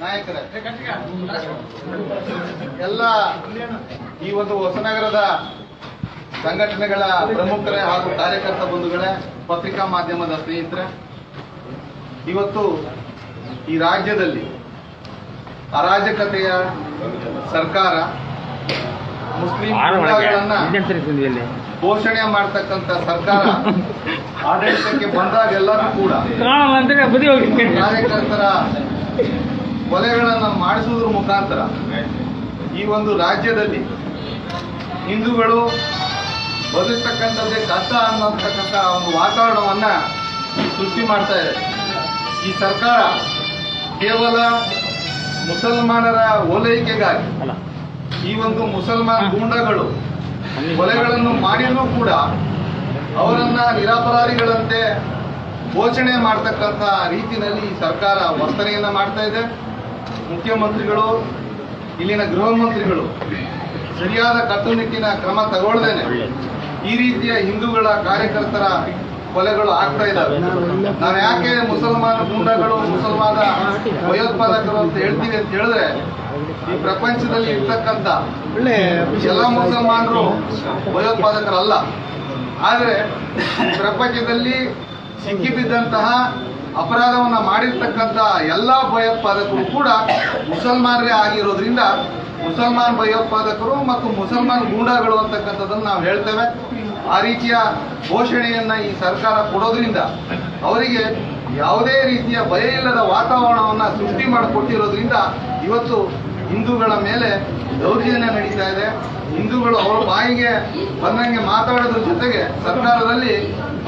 ನಾಯಕರೇ ಎಲ್ಲ ಈ ಒಂದು ಹೊಸನಗರದ ಸಂಘಟನೆಗಳ ಪ್ರಮುಖರೇ ಹಾಗೂ ಕಾರ್ಯಕರ್ತ ಬಂಧುಗಳೇ ಪತ್ರಿಕಾ ಮಾಧ್ಯಮದ ಸ್ನೇಹಿತರೆ ಇವತ್ತು ಈ ರಾಜ್ಯದಲ್ಲಿ ಅರಾಜಕತೆಯ ಸರ್ಕಾರ ಮುಸ್ಲಿಂ ಪೋಷಣೆ ಮಾಡ್ತಕ್ಕಂಥ ಸರ್ಕಾರ ಆಡಳಿತಕ್ಕೆ ಬಂದಾಗೆಲ್ಲರೂ ಕೂಡ ಕಾರ್ಯಕರ್ತರ ಕೊಲೆಗಳನ್ನು ಮಾಡಿಸುವುದರ ಮುಖಾಂತರ ಈ ಒಂದು ರಾಜ್ಯದಲ್ಲಿ ಹಿಂದೂಗಳು ಬದುಕ್ತಕ್ಕಂಥದ್ದೇ ಕಷ್ಟ ಅನ್ನತಕ್ಕಂಥ ಒಂದು ವಾತಾವರಣವನ್ನು ಸೃಷ್ಟಿ ಮಾಡ್ತಾ ಇದೆ. ಈ ಸರ್ಕಾರ ಕೇವಲ ಮುಸಲ್ಮಾನರ ಓಲೈಕೆಗಾಗಿ ಈ ಒಂದು ಮುಸಲ್ಮಾನ್ ಗೂಂಡಗಳು ಕೊಲೆಗಳನ್ನು ಮಾಡಿದರೂ ಕೂಡ ಅವರನ್ನ ನಿರಪರಾಧಿಗಳಂತೆ ಘೋಷಣೆ ಮಾಡ್ತಕ್ಕಂಥ ರೀತಿಯಲ್ಲಿ ಈ ಸರ್ಕಾರ ವರ್ತನೆಯನ್ನ ಮಾಡ್ತಾ ಇದೆ. ಮುಖ್ಯಮಂತ್ರಿಗಳು, ಇಲ್ಲಿನ ಗೃಹ ಮಂತ್ರಿಗಳು ಸರಿಯಾದ ಕಟ್ಟುನಿಟ್ಟಿನ ಕ್ರಮ ತಗೊಳ್ದೇನೆ. ಈ ರೀತಿಯ ಹಿಂದೂಗಳ ಕಾರ್ಯಕರ್ತರ ಕೊಲೆಗಳು ಆಗ್ತಾ ಇದ್ದಾವೆ. ನಾವು ಯಾಕೆ ಮುಸಲ್ಮಾನ ಗುಂಡಗಳು, ಮುಸಲ್ಮಾನ ಭಯೋತ್ಪಾದಕರು ಅಂತ ಹೇಳ್ತೀವಿ ಅಂತ ಹೇಳಿದ್ರೆ, ಈ ಪ್ರಪಂಚದಲ್ಲಿ ಇರ್ತಕ್ಕಂಥ ಎಲ್ಲ ಮುಸಲ್ಮಾನರು ಭಯೋತ್ಪಾದಕರಲ್ಲ. ಆದರೆ ಪ್ರಪಂಚದಲ್ಲಿ ಸಿಕ್ಕಿಬಿದ್ದಂತಹ ಅಪರಾಧವನ್ನ ಮಾಡಿರ್ತಕ್ಕಂಥ ಎಲ್ಲ ಭಯೋತ್ಪಾದಕರು ಕೂಡ ಮುಸಲ್ಮಾನರೇ ಆಗಿರೋದ್ರಿಂದ ಮುಸಲ್ಮಾನ್ ಭಯೋತ್ಪಾದಕರು ಮತ್ತು ಮುಸಲ್ಮಾನ್ ಗೂಂಡಾಗಳು ಅಂತಕ್ಕಂಥದ್ದನ್ನು ನಾವು ಹೇಳ್ತೇವೆ. ಆ ರೀತಿಯ ಘೋಷಣೆಯನ್ನ ಈ ಸರ್ಕಾರ ಕೊಡೋದ್ರಿಂದ ಅವರಿಗೆ ಯಾವುದೇ ರೀತಿಯ ಭಯ ಇಲ್ಲದ ವಾತಾವರಣವನ್ನ ಸೃಷ್ಟಿ ಮಾಡಿಕೊಟ್ಟಿರೋದ್ರಿಂದ ಇವತ್ತು ಹಿಂದೂಗಳ ಮೇಲೆ ದೌರ್ಜನ್ಯ ನಡೀತಾ ಇದೆ. ಹಿಂದೂಗಳು ಅವರ ಬಾಯಿಗೆ ಬಂದಂಗೆ ಮಾತಾಡೋದ್ರ ಜೊತೆಗೆ ಸರ್ಕಾರದಲ್ಲಿ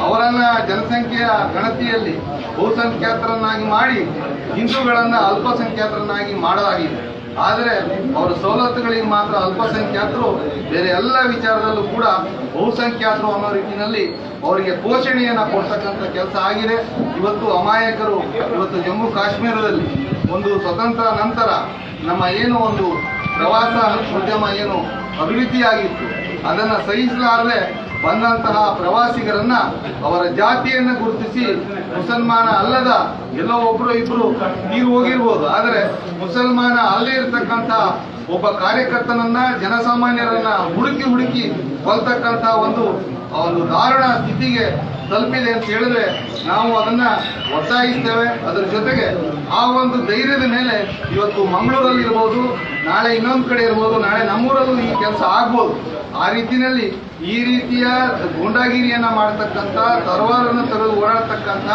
ಅವರನ್ನ ಜನಸಂಖ್ಯೆಯ ಗಣತಿಯಲ್ಲಿ ಬಹುಸಂಖ್ಯಾತರನ್ನಾಗಿ ಮಾಡಿ ಹಿಂದೂಗಳನ್ನ ಅಲ್ಪಸಂಖ್ಯಾತರನ್ನಾಗಿ ಮಾಡಲಾಗಿದೆ. ಆದರೆ ಅವರ ಸವಲತ್ತುಗಳಿಗೆ ಮಾತ್ರ ಅಲ್ಪಸಂಖ್ಯಾತರು ಬೇರೆ ಎಲ್ಲ ವಿಚಾರದಲ್ಲೂ ಕೂಡ ಬಹುಸಂಖ್ಯಾತರು ಅನ್ನೋ ರೀತಿಯಲ್ಲಿ ಅವರಿಗೆ ಪೋಷಣೆಯನ್ನು ಕೊಡ್ತಕ್ಕಂಥ ಕೆಲಸ ಆಗಿದೆ. ಇವತ್ತು ಅಮಾಯಕರು ಇವತ್ತು ಜಮ್ಮು ಕಾಶ್ಮೀರದಲ್ಲಿ ಒಂದು ಸ್ವತಂತ್ರ ನಂತರ ನಮ್ಮ ಏನು ಒಂದು ಪ್ರವಾಸ ಉದ್ಯಮ ಏನು ಅಭಿವೃದ್ಧಿಯಾಗಿತ್ತು, ಅದನ್ನು ಸಹಿಸಲಾರದೆ ಬಂದಂತಹ ಪ್ರವಾಸಿಗರನ್ನ ಅವರ ಜಾತಿಯನ್ನು ಗುರುತಿಸಿ ಮುಸಲ್ಮಾನ ಅಲ್ಲದ ಎಲ್ಲೋ ಒಬ್ರು ಇಬ್ರು ನೀರು ಹೋಗಿರ್ಬೋದು. ಆದರೆ ಮುಸಲ್ಮಾನ ಅಲ್ಲೇ ಇರತಕ್ಕಂತ ಒಬ್ಬ ಕಾರ್ಯಕರ್ತನನ್ನ, ಜನಸಾಮಾನ್ಯರನ್ನ ಹುಡುಕಿ ಹುಡುಕಿ ಕೊಲ್ತಕ್ಕಂತಹ ಒಂದು ಒಂದು ದಾರುಣ ಸ್ಥಿತಿಗೆ ತಲುಪಿದೆ ಅಂತ ಹೇಳಿದ್ರೆ ನಾವು ಅದನ್ನ ಒತ್ತಾಯಿಸ್ತೇವೆ. ಅದರ ಜೊತೆಗೆ ಆ ಒಂದು ಧೈರ್ಯದ ಮೇಲೆ ಇವತ್ತು ಮಂಗಳೂರಲ್ಲಿ ಇರ್ಬೋದು, ನಾಳೆ ಇನ್ನೊಂದು ಕಡೆ ಇರ್ಬೋದು, ನಾಳೆ ನಮ್ಮೂರಲ್ಲೂ ಈ ಕೆಲಸ ಆಗ್ಬೋದು. ಆ ರೀತಿಯಲ್ಲಿ ಈ ರೀತಿಯ ಗೂಂಡಾಗಿರಿಯನ್ನ ಮಾಡ್ತಕ್ಕಂಥ, ತರವಾರನ್ನು ತೆಗೆದು ಓಡಾಡ್ತಕ್ಕಂಥ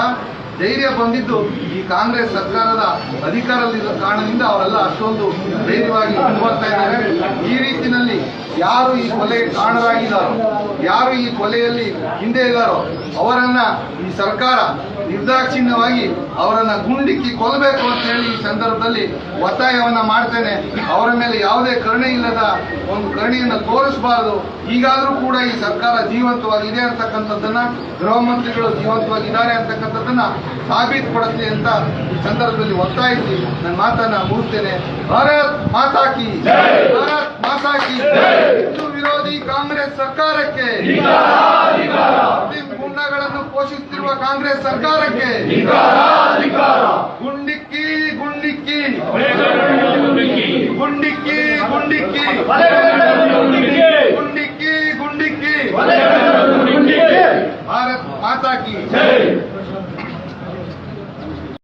ಧೈರ್ಯ ಬಂದಿದ್ದು ಈ ಕಾಂಗ್ರೆಸ್ ಸರ್ಕಾರದ ಅಧಿಕಾರದಲ್ಲಿದ್ದ ಕಾರಣದಿಂದ ಅವರೆಲ್ಲ ಅಷ್ಟೊಂದು ಧೈರ್ಯವಾಗಿ ಮುಂದುವರ್ತಾ ಇದ್ದಾರೆ. ಈ ರೀತಿಯಲ್ಲಿ ಯಾರು ಈ ಕೊಲೆ ಕಾರಣರಾಗಿದ್ದಾರೋ, ಯಾರು ಈ ಕೊಲೆಯಲ್ಲಿ ಹಿಂದೆ ಇದ್ದಾರೋ, ಅವರನ್ನ ಈ ಸರ್ಕಾರ ನಿರ್ದಾಕ್ಷಿಣ್ಯವಾಗಿ ಅವರನ್ನ ಗುಂಡಿಕ್ಕಿ ಕೊಲ್ಲಬೇಕು ಅಂತ ಹೇಳಿ ಈ ಸಂದರ್ಭದಲ್ಲಿ ಒತ್ತಾಯವನ್ನ ಮಾಡ್ತೇನೆ. ಅವರ ಮೇಲೆ ಯಾವುದೇ ಕರುಣೆ ಇಲ್ಲದ ಒಂದು ಕರುಣೆಯನ್ನು ತೋರಿಸಬಾರದು. ಈಗಾದರೂ ಕೂಡ ಈ ಸರ್ಕಾರ ಜೀವಂತವಾಗಿದೆ ಅಂತಕ್ಕಂಥದ್ದನ್ನ, ಗೃಹ ಮಂತ್ರಿಗಳು ಜೀವಂತವಾಗಿದ್ದಾರೆ ಅಂತಕ್ಕಂಥದ್ದನ್ನ ಕೊಡುತ್ತೆ ಅಂತ ಈ ಸಂದರ್ಭದಲ್ಲಿ ಒತ್ತಾಯಿಸಿ ನನ್ನ ಮಾತನ್ನ ಮುಗಿಸ್ತೇನೆ. ಭಾರತ್ ಮಾತಾಕಿ ಭಾರತ್ ಮಾತಾಕಿ ಹಿಂದೂ ವಿರೋಧಿ ಕಾಂಗ್ರೆಸ್ ಸರ್ಕಾರಕ್ಕೆ. ಘೋಷಿಸಿರುವ ಕಾಂಗ್ರೆಸ್ ಸರ್ಕಾರಕ್ಕೆ ಗುಂಡಿಕ್ಕಿ ಗುಂಡಿಕ್ಕಿ ಗುಂಡಿಕ್ಕಿ ಗುಂಡಿಕ್ಕಿ ಗುಂಡಿಕ್ಕಿ ಗುಂಡಿಕ್ಕಿ ಭಾರತ್ ಮಾತಾ ಕಿ